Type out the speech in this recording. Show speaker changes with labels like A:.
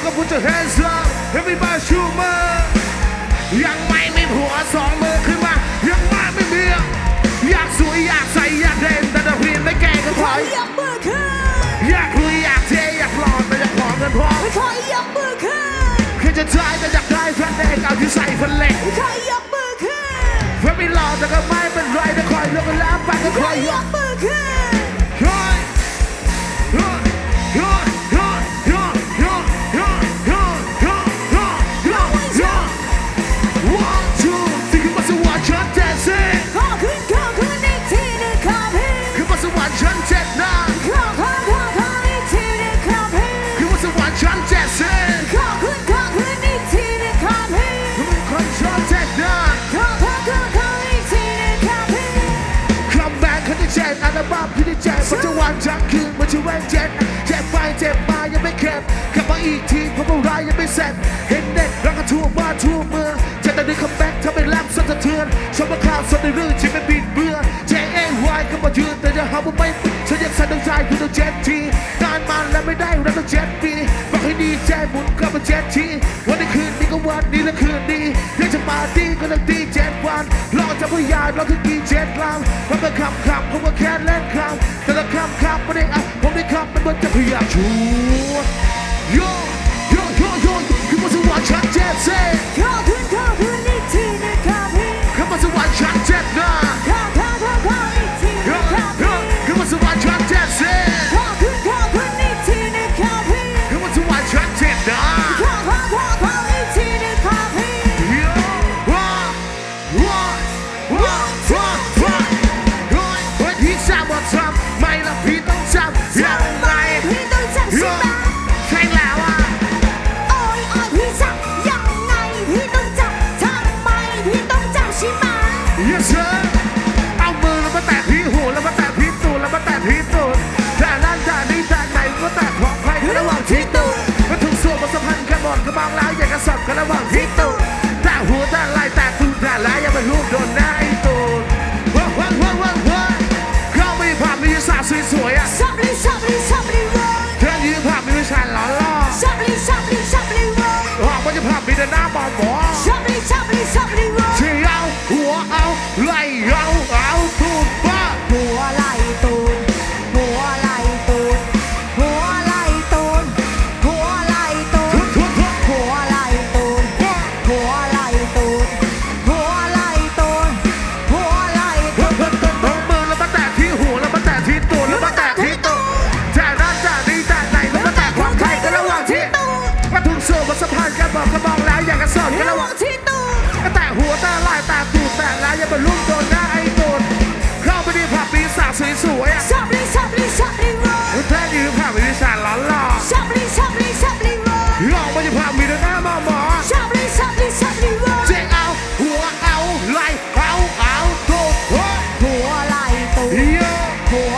A: ดอยู่ไหมก็ put your hands up everybody ชูมือยังไม่มีผัวสองมือขึ้นมา ยังมาไม่มีอยากสวยอยากใส่อยากเด่นแต่ถ้าเพียงไม่แก่ก็ถ
B: ขอ
A: อย
B: ยกมือขึ้น
A: อยากรวยอยากเท่อยากหล่อแต่อยากผอมเงินทอง
B: ขอยกมือขึ้น
A: แค่จะตายแต่อยากได้แฟนเด็กเอาที่ใส่ฟันเหล็ก
B: ขอยกมือขึ้น
A: แฟนไม่หล่อแต่ก็ไม่เป็นไรแต่คอยเลือกกันแล้วไปก็
B: ข
A: ค
B: อ
A: อยย
B: ย
A: ก
B: กมือขึ้น
A: วันจะวันจั
B: ง
A: คืนมันจะแรงเจ็ดแจกไปเจ็บมายังไม่เข็ดกลับมาอีกทีเพราะว่าร้ายยังไม่เสร็จเห็นเน็ตรักกันทั่วบ้านทั่วเมืองจะแต่ในคัมแบ็กถ้าไม่รับสั่นสะเทือนชมว่าข่าวสดในเรื่องที่ไม่บิดเบือน J A Y ก็มายืนแต่จะหาว่าไม่ฉันยังสั่นใจคือต้องเจ็ดทีงานมันแล้วไม่ได้รักต้งเจ็ดปีบอกให้ดีใจหมุนกลับมาเจ็ดทีวันนี้คืนนี้ก็วันนี้และคืนนี้อยากจะมาดีก็ต้องดีเจ็ดวันรอ จะพยายามราถึงกี่เจ็ดลำมันเป็นคำคำเพราะว่าแค่เล่นคำแต่ละคำคำไม่ได้อะผมได้คำมันเหมือนจะพยายามชู บอ
B: กก็บอ
A: กแล้ว
B: อ
A: ย่า
B: งก
A: ระ
B: สอบก
A: ระระ
B: วังที่ตู
A: ก็แต่หัวตาลายตาตูแต่แล้วอย่าไปลุ้มโดนหน้าไอ้โดนเข้าไปดีผับปีศาจสวยๆ
B: ชอบลิชอบลิชอบลิโรแท้
A: ยืนผับปีศาจหลอนหลอ
B: ชอบลิชอบลิชอบลิโร
A: ลอกมาจะผับมีแต่หน้ามอหมอ
B: ชอบลิชอบลิชอบลิโรเจ๊
A: เอาหัวเอาไหลเอาเอาตู
B: หัวไหลตูดหัว